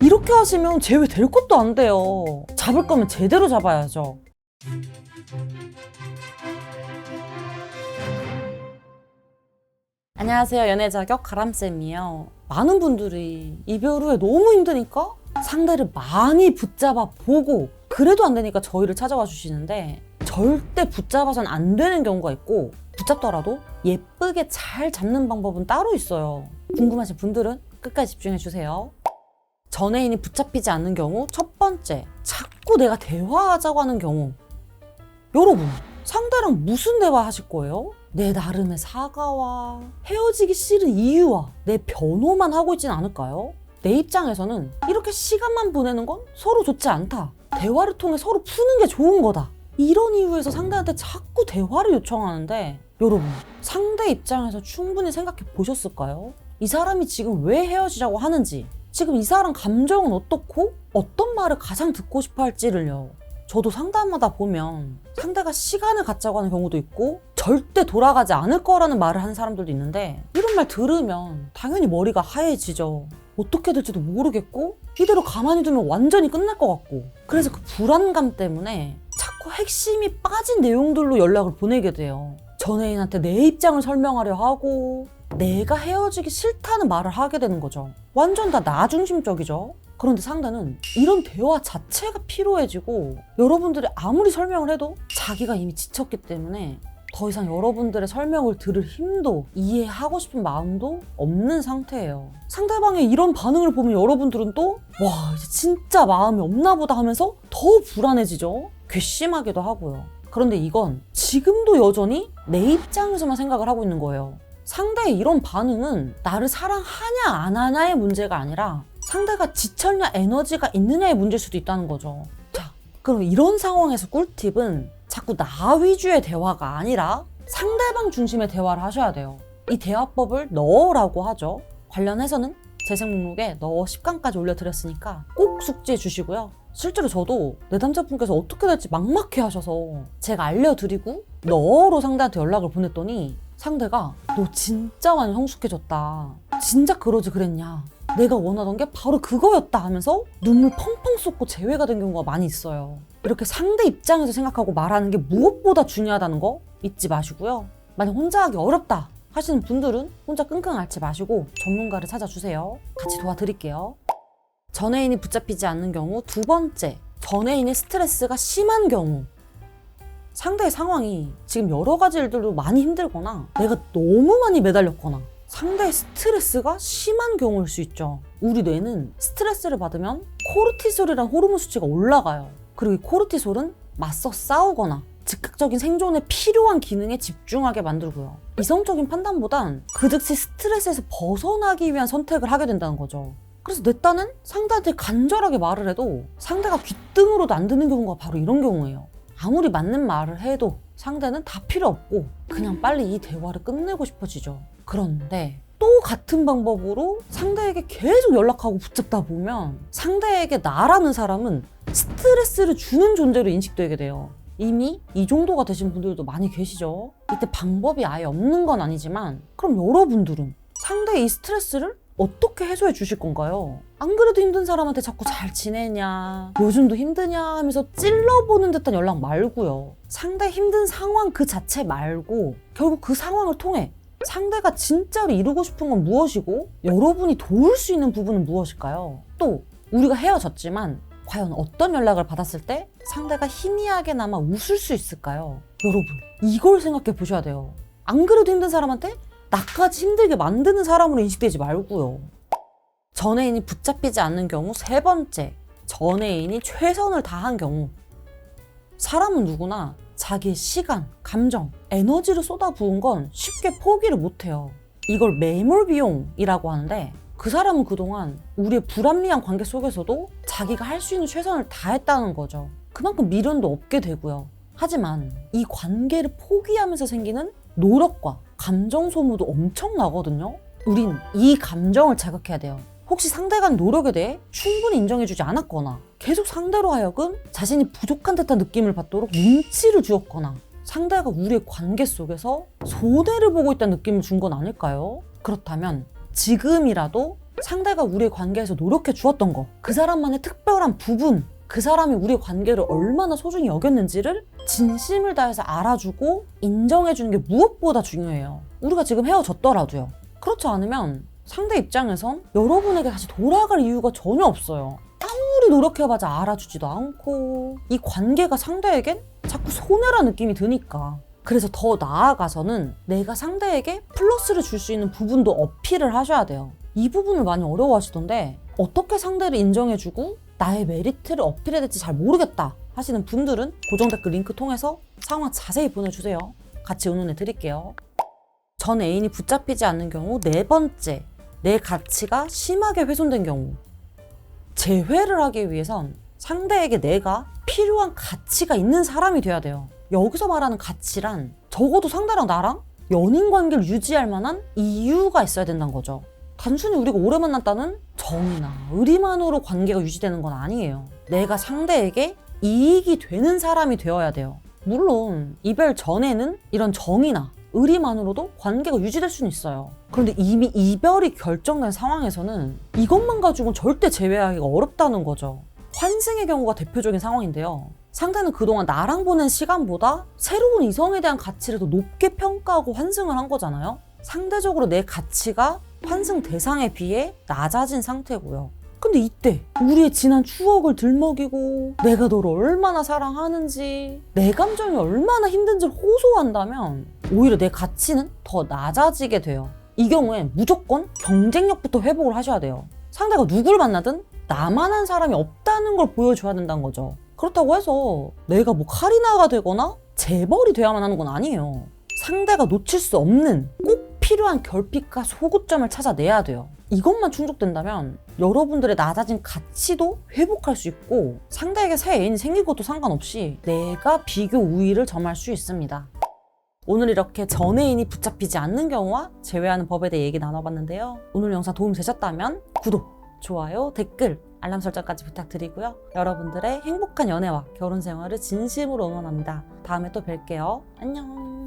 이렇게 하시면 제외 될 것도 안 돼요. 잡을 거면 제대로 잡아야죠. 안녕하세요. 연애 자격 가람쌤이에요. 많은 분들이 이별 후에 너무 힘드니까 상대를 많이 붙잡아 보고 그래도 안 되니까 저희를 찾아와 주시는데 절대 붙잡아선 안 되는 경우가 있고 붙잡더라도 예쁘게 잘 잡는 방법은 따로 있어요. 궁금하신 분들은 끝까지 집중해 주세요. 전애인이 붙잡히지 않는 경우 첫 번째 자꾸 내가 대화하자고 하는 경우 여러분 상대랑 무슨 대화 하실 거예요? 내 나름의 사과와 헤어지기 싫은 이유와 내 변호만 하고 있진 않을까요? 내 입장에서는 이렇게 시간만 보내는 건 서로 좋지 않다. 대화를 통해 서로 푸는 게 좋은 거다. 이런 이유에서 상대한테 자꾸 대화를 요청하는데 여러분 상대 입장에서 충분히 생각해 보셨을까요? 이 사람이 지금 왜 헤어지자고 하는지 지금 이 사람 감정은 어떻고 어떤 말을 가장 듣고 싶어 할지를요. 저도 상담마다 보면 상대가 시간을 갖자고 하는 경우도 있고 절대 돌아가지 않을 거라는 말을 하는 사람들도 있는데 이런 말 들으면 당연히 머리가 하얘지죠. 어떻게 될지도 모르겠고 이대로 가만히 두면 완전히 끝날 것 같고 그래서 그 불안감 때문에 자꾸 핵심이 빠진 내용들로 연락을 보내게 돼요. 전애인한테 내 입장을 설명하려 하고 내가 헤어지기 싫다는 말을 하게 되는 거죠. 완전 다 나 중심적이죠. 그런데 상대는 이런 대화 자체가 피로해지고 여러분들이 아무리 설명을 해도 자기가 이미 지쳤기 때문에 더 이상 여러분들의 설명을 들을 힘도 이해하고 싶은 마음도 없는 상태예요. 상대방의 이런 반응을 보면 여러분들은 또 와, 이제 진짜 마음이 없나 보다 하면서 더 불안해지죠. 괘씸하기도 하고요. 그런데 이건 지금도 여전히 내 입장에서만 생각을 하고 있는 거예요. 상대의 이런 반응은 나를 사랑하냐 안 하냐의 문제가 아니라 상대가 지쳤냐 에너지가 있느냐의 문제일 수도 있다는 거죠. 자, 그럼 이런 상황에서 꿀팁은 자꾸 나 위주의 대화가 아니라 상대방 중심의 대화를 하셔야 돼요. 이 대화법을 넣어라고 하죠. 관련해서는 재생 목록에 넣어 10강까지 올려드렸으니까 꼭 숙지해 주시고요. 실제로 저도 내 남자분께서 어떻게 될지 막막해 하셔서 제가 알려드리고 넣어로 상대한테 연락을 보냈더니 상대가 너 진짜 많이 성숙해졌다. 진짜 그러지 그랬냐. 내가 원하던 게 바로 그거였다 하면서 눈물 펑펑 쏟고 재회가 된 경우가 많이 있어요. 이렇게 상대 입장에서 생각하고 말하는 게 무엇보다 중요하다는 거 잊지 마시고요. 만약 혼자 하기 어렵다 하시는 분들은 혼자 끙끙 앓지 마시고 전문가를 찾아주세요. 같이 도와드릴게요. 전애인이 붙잡히지 않는 경우 두 번째, 전애인의 스트레스가 심한 경우 상대의 상황이 지금 여러 가지 일들로 많이 힘들거나 내가 너무 많이 매달렸거나 상대의 스트레스가 심한 경우일 수 있죠. 우리 뇌는 스트레스를 받으면 코르티솔이라는 호르몬 수치가 올라가요. 그리고 이 코르티솔은 맞서 싸우거나 즉각적인 생존에 필요한 기능에 집중하게 만들고요. 이성적인 판단보단 그 즉시 스트레스에서 벗어나기 위한 선택을 하게 된다는 거죠. 그래서 내 딴은 상대한테 간절하게 말을 해도 상대가 귓등으로도 안 듣는 경우가 바로 이런 경우예요. 아무리 맞는 말을 해도 상대는 다 필요 없고 그냥 빨리 이 대화를 끝내고 싶어지죠. 그런데 또 같은 방법으로 상대에게 계속 연락하고 붙잡다 보면 상대에게 나라는 사람은 스트레스를 주는 존재로 인식되게 돼요. 이미 이 정도가 되신 분들도 많이 계시죠. 이때 방법이 아예 없는 건 아니지만 그럼 여러분들은 상대의 이 스트레스를 어떻게 해소해 주실 건가요? 안 그래도 힘든 사람한테 자꾸 잘 지내냐, 요즘도 힘드냐 하면서 찔러보는 듯한 연락 말고요. 상대 힘든 상황 그 자체 말고 결국 그 상황을 통해 상대가 진짜로 이루고 싶은 건 무엇이고 여러분이 도울 수 있는 부분은 무엇일까요? 또 우리가 헤어졌지만 과연 어떤 연락을 받았을 때 상대가 희미하게나마 웃을 수 있을까요? 여러분 이걸 생각해 보셔야 돼요. 안 그래도 힘든 사람한테 나까지 힘들게 만드는 사람으로 인식되지 말고요. 전애인이 붙잡히지 않는 경우 세 번째, 전애인이 최선을 다한 경우. 사람은 누구나 자기의 시간, 감정, 에너지를 쏟아부은 건 쉽게 포기를 못해요. 이걸 매몰 비용이라고 하는데 그 사람은 그동안 우리의 불합리한 관계 속에서도 자기가 할 수 있는 최선을 다했다는 거죠. 그만큼 미련도 없게 되고요. 하지만 이 관계를 포기하면서 생기는 노력과 감정 소모도 엄청 나거든요. 우린 이 감정을 자극해야 돼요. 혹시 상대가 한 노력에 대해 충분히 인정해주지 않았거나 계속 상대로 하여금 자신이 부족한 듯한 느낌을 받도록 눈치를 주었거나 상대가 우리의 관계 속에서 손해를 보고 있다는 느낌을 준 건 아닐까요? 그렇다면 지금이라도 상대가 우리의 관계에서 노력해 주었던 거, 그 사람만의 특별한 부분, 그 사람이 우리 관계를 얼마나 소중히 여겼는지를 진심을 다해서 알아주고 인정해주는 게 무엇보다 중요해요. 우리가 지금 헤어졌더라도요. 그렇지 않으면 상대 입장에선 여러분에게 다시 돌아갈 이유가 전혀 없어요. 아무리 노력해봐자 알아주지도 않고 이 관계가 상대에겐 자꾸 손해라 느낌이 드니까 그래서 더 나아가서는 내가 상대에게 플러스를 줄 수 있는 부분도 어필을 하셔야 돼요. 이 부분을 많이 어려워하시던데 어떻게 상대를 인정해주고 나의 메리트를 어필해야 될지 잘 모르겠다 하시는 분들은 고정 댓글 링크 통해서 상황 자세히 보내주세요. 같이 의논해 드릴게요. 전 애인이 붙잡히지 않는 경우 네 번째, 내 가치가 심하게 훼손된 경우. 재회를 하기 위해선 상대에게 내가 필요한 가치가 있는 사람이 돼야 돼요. 여기서 말하는 가치란 적어도 상대랑 나랑 연인 관계를 유지할 만한 이유가 있어야 된다는 거죠. 단순히 우리가 오래 만났다는 정이나 의리만으로 관계가 유지되는 건 아니에요. 내가 상대에게 이익이 되는 사람이 되어야 돼요. 물론 이별 전에는 이런 정이나 의리만으로도 관계가 유지될 수는 있어요. 그런데 이미 이별이 결정된 상황에서는 이것만 가지고는 절대 제외하기가 어렵다는 거죠. 환승의 경우가 대표적인 상황인데요. 상대는 그동안 나랑 보낸 시간보다 새로운 이성에 대한 가치를 더 높게 평가하고 환승을 한 거잖아요. 상대적으로 내 가치가 환승 대상에 비해 낮아진 상태고요. 근데 이때 우리의 지난 추억을 들먹이고 내가 너를 얼마나 사랑하는지 내 감정이 얼마나 힘든지를 호소한다면 오히려 내 가치는 더 낮아지게 돼요. 이 경우엔 무조건 경쟁력부터 회복을 하셔야 돼요. 상대가 누굴 만나든 나만 한 사람이 없다는 걸 보여줘야 된다는 거죠. 그렇다고 해서 내가 뭐 카리나가 되거나 재벌이 돼야만 하는 건 아니에요. 상대가 놓칠 수 없는 꼭 필요한 결핍과 소구점을 찾아내야 돼요. 이것만 충족된다면 여러분들의 낮아진 가치도 회복할 수 있고 상대에게 새 애인이 생긴 것도 상관없이 내가 비교 우위를 점할 수 있습니다. 오늘 이렇게 전 애인이 붙잡히지 않는 경우와 제외하는 법에 대해 얘기 나눠봤는데요. 오늘 영상 도움이 되셨다면 구독, 좋아요, 댓글, 알람 설정까지 부탁드리고요. 여러분들의 행복한 연애와 결혼 생활을 진심으로 응원합니다. 다음에 또 뵐게요. 안녕.